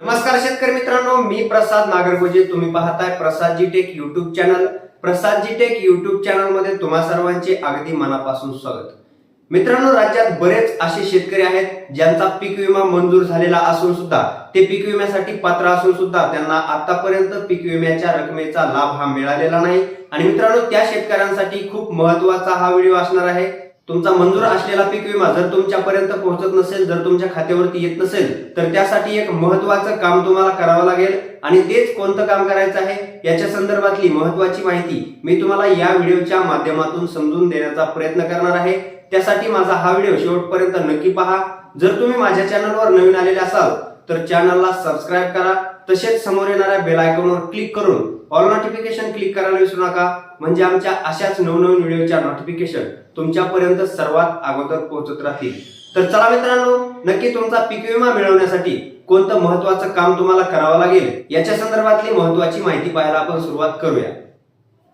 नमस्कार शेतकरी मित्रांनो मी प्रसाद नागरगोजे. तुम्ही पाहताय Prasad G tech YouTube channel Prasad G tech YouTube चॅनलमध्ये तुम्हा सर्वांचे अगदी मनापासून स्वागत. मित्रांनो राज्यात बरेच असे शेतकरी आहेत ज्यांचा पीक विमा मंजूर झालेला असून सुद्धा ते पीक विम्यासाठी पात्र असून सुद्धा त्यांना आतापर्यंत पीक विम्याच्या रकमेचा लाभ हा मिळालेला नाही. आणि मित्रांनो त्या शेतकऱ्यांसाठी खूप महत्त्वाचा हा व्हिडिओ असणार आहे. तुमचा मंजूर असलेला पीक विमा जर तुमच्यापर्यंत पोहोचत नसेल जर तुमच्या खात्यावरती येत नसेल तर त्यासाठी एक महत्वाचं काम तुम्हाला करावं लागेल. आणि तेच कोणतं काम करायचं आहे? याच्या संदर्भातली महत्वाची माहिती मी तुम्हाला या व्हिडिओच्या माध्यमातून समजून देण्याचा प्रयत्न करणार आहे. त्यासाठी माझा हा व्हिडिओ शेवटपर्यंत नक्की पहा. जर तुम्ही माझ्या चॅनलवर नवीन आलेले असाल तर चॅनलला सबस्क्राईब करा. तसेच समोर येणाऱ्या बेल आयकॉनवर क्लिक करून ऑल नोटिफिकेशन क्लिक करायला विसरू नका. म्हणजे आमच्या अशाच नवनवीन व्हिडिओच्या नोटिफिकेशन तुमच्यापर्यंत सर्वात अगोदर पोहोचत राहतील. तर चला मित्रांनो नक्की तुमचा पीक विमा मिळवण्यासाठी कोणतं महत्वाचं काम तुम्हाला करावं लागेल याच्या संदर्भातली महत्वाची माहिती पाहायला आपण सुरुवात करूया.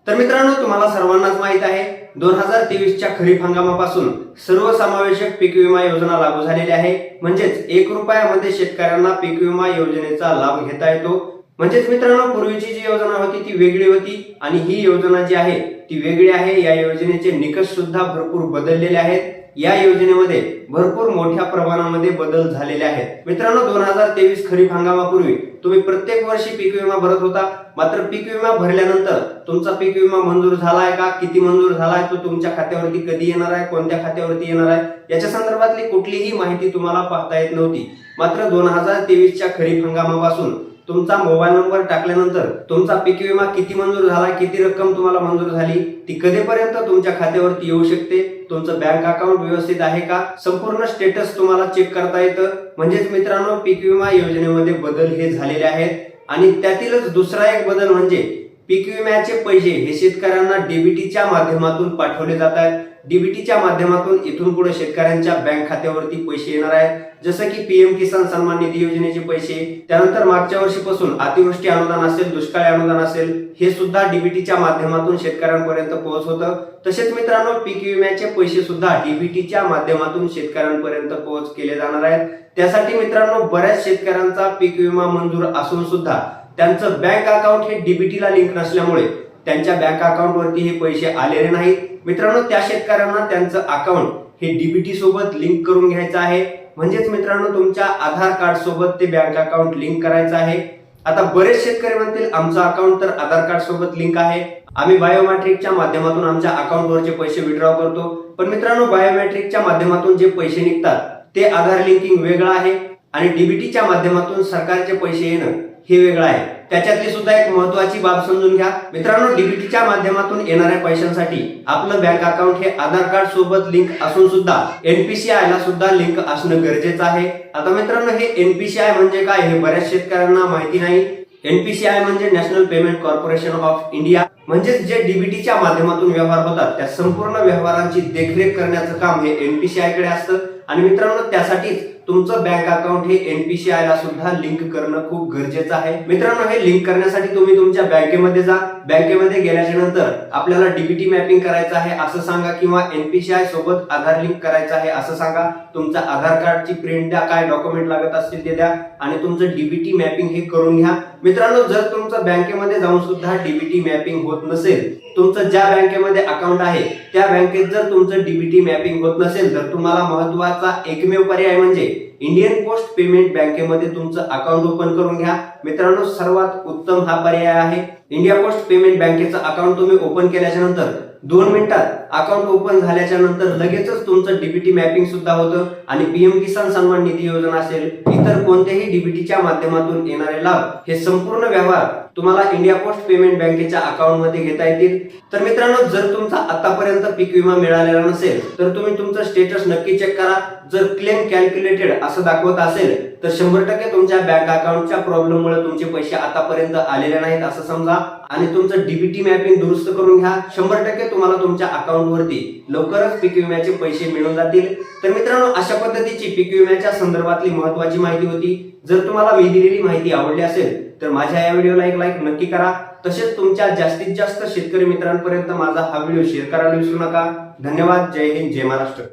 तर मित्रांनो तुम्हाला सर्वांनाच माहीत आहे दोन हजार तेवीसच्या खरीप हंगामापासून सर्वसमावेशक पीक विमा योजना लागू झालेली आहे. म्हणजेच एक रुपयामध्ये शेतकऱ्यांना पीक विमा योजनेचा लाभ घेता येतो. म्हणजेच मित्रांनो पूर्वीची जी योजना होती ती वेगळी होती आणि ही योजना जी आहे ती वेगळी आहे. या योजनेचे निकष सुद्धा भरपूर बदललेले आहेत. या योजनेमध्ये भरपूर मोठ्या प्रमाणामध्ये बदल झालेले आहेत. मित्रांनो दोन हजार तेवीस खरीप हंगामापूर्वी तुम्ही प्रत्येक वर्षी पीक विमा भरत होता. मात्र पीक विमा भरल्यानंतर तुमचा पीक विमा मंजूर झालाय का? किती मंजूर झालाय? तो तुमच्या खात्यावरती कधी येणार आहे? कोणत्या खात्यावरती येणार आहे? याच्या संदर्भातली कुठलीही माहिती तुम्हाला पाहता येत नव्हती. मात्र दोन हजार तेवीसच्या खरीप हंगामापासून तुमचा मोबाईल नंबर टाकल्यानंतर तुमचा पीक विमा किती मंजूर झाला किती रक्कम तुम्हाला मंजूर झाली ती कधीपर्यंत तुमच्या खात्यावरती येऊ शकते? तुमचं बँक अकाउंट व्यवस्थित आहे का? संपूर्ण स्टेटस तुम्हाला चेक करता येतं. म्हणजेच मित्रांनो पीक विमा योजनेमध्ये बदल हे झालेले आहेत. आणि त्यातीलच दुसरा एक बदल म्हणजे पीक विम्याचे पैसे हे शेतकऱ्यांना डीबीटीच्या माध्यमातून पाठवले जात आहेत. डीबीटीच्या माध्यमातून इथून पुढे शेतकऱ्यांच्या बँक खात्यावरती पैसे येणार आहेत. जसं की पीएम किसान सन्मान निधी योजनेचे पैसे. त्यानंतर मागच्या वर्षीपासून अतिवृष्टी अनुदान असेल दुष्काळी अनुदान असेल हे सुद्धा डीबीटीच्या माध्यमातून शेतकऱ्यांपर्यंत पोहोच होतं तसेच मित्रांनो पीक विम्याचे पैसे सुद्धा डीबीटीच्या माध्यमातून शेतकऱ्यांपर्यंत पोहोच केले जाणार आहेत. त्यासाठी मित्रांनो बऱ्याच शेतकऱ्यांचा पीक विमा मंजूर असून सुद्धा त्यांचं बँक अकाउंट हे डीबीटीला लिंक नसल्यामुळे त्यांच्या बँक अकाउंटवरती हे पैसे आलेले नाहीत. मित्रांनो त्या शेतकऱ्यांना त्यांचं अकाउंट हे डीबीटी सोबत लिंक करून घ्यायचं आहे. म्हणजेच मित्रांनो तुमच्या आधार कार्ड सोबत ते बँक अकाउंट लिंक करायचं आहे. आता बरेच शेतकरी म्हणतील आमचं अकाउंट तर आधार कार्ड सोबत लिंक आहे. आम्ही बायोमॅट्रिकच्या माध्यमातून आमच्या अकाउंटवरचे पैसे विड्रॉ करतो. पण मित्रांनो बायोमॅट्रिकच्या माध्यमातून जे पैसे निघतात ते आधार लिंकिंग वेगळं आहे. आणि डीबीटीच्या माध्यमातून सरकारचे पैसे येणं हे वेगळं आहे. त्याच्यातली सुद्धा एक महत्वाची बाब समजून घ्या. मित्रांनो डीबीटीच्या माध्यमातून येणाऱ्या पैशांसाठी आपलं बँक अकाउंट हे आधार कार्ड सोबत लिंक असून सुद्धा एनपीसीआय ला सुद्धा लिंक असणं गरजेचं आहे. आता मित्रांनो हे एनपीसीआय म्हणजे काय हे बऱ्याच शेतकऱ्यांना माहिती नाही. एनपीसीआय म्हणजे National Payment Corporation of India म्हणजेच जे डीबीटीच्या माध्यमातून व्यवहार होतात त्या संपूर्ण व्यवहारांची देखरेख करण्याचं काम हे एनपीसीआयकडे असतं. आणि मित्रांनो त्यासाठीच तुमचं बँक अकाउंट हे एनपीसीआय ला सुद्धा लिंक करणं खूप गरजेचं आहे. मित्रांनो हे लिंक करण्यासाठी तुम्ही तुमच्या बँकेमध्ये जा. बँकेमध्ये गेल्याच्यानंतर आपल्याला डीबीटी मॅपिंग करायचं आहे असं सांगा किंवा एनपीसीआय सोबत आधार लिंक करायचं आहे असं सांगा. तुमच्या आधार कार्डची प्रिंट द्या काय डॉक्युमेंट लागत असतील ते द्या आणि तुमचं डीबीटी मॅपिंग हे करून घ्या. मित्रांनो जर तुमचं बँकेमध्ये जाऊन सुद्धा डीबीटी मॅपिंग होत नसेल तुमचं ज्या बँकेमध्ये अकाउंट आहे त्या बँकेत जर तुमचं डीबीटी मॅपिंग होत नसेल तर तुम्हाला महत्त्वाचा एकमेव पर्याय म्हणजे इंडियन पोस्ट पेमेंट बँकेमध्ये तुमचं अकाउंट ओपन करून घ्या. मित्रांनो सर्वात उत्तम हा पर्याय आहे. इंडिया पोस्ट पेमेंट बँकेचं अकाउंट तुम्ही ओपन केल्याच्यानंतर दोन मिनिटात अकाउंट ओपन झाल्याच्यानंतर लगेचच तुमचं डीबीटी मॅपिंग सुद्धा होतं आणि पीएम किसान सन्मान निधी योजना असेल इतर कोणत्याही डीबीटीच्या माध्यमातून येणारे लाभ हे संपूर्ण व्यवहार तुम्हाला इंडिया पोस्ट पेमेंट बँकेच्या अकाउंटमध्ये घेता येतील. तर मित्रांनो जर तुमचा आतापर्यंत पीक विमा मिळालेला नसेल तर तुम्ही तुमचं स्टेटस नक्की चेक करा. जर क्लेम कॅल्क्युलेटेड असं दाखवत असेल तर शंभर टक्के तुमच्या बँक अकाउंटच्या प्रॉब्लेममुळे तुमचे पैसे आतापर्यंत आलेले नाहीत असं समजा. आणि तुमचं डीबीटी मॅपिंग दुरुस्त करून घ्या. शंभर टक्के तुम्हाला तुमच्या अकाउंटवरती लवकरच पीक विम्याचे पैसे मिळून जातील. तर मित्रांनो अशा पद्धतीची पीक विम्याच्या संदर्भातली महत्वाची माहिती होती. जर तुम्हाला मी दिलेली माहिती आवडली असेल तर माझ्या या व्हिडिओला एक लाईक नक्की करा. तसेच तुमच्या जास्तीत जास्त शेतकरी मित्रांपर्यंत माझा हा व्हिडिओ शेअर करायला विसरू नका. धन्यवाद. जय हिंद. जय महाराष्ट्र.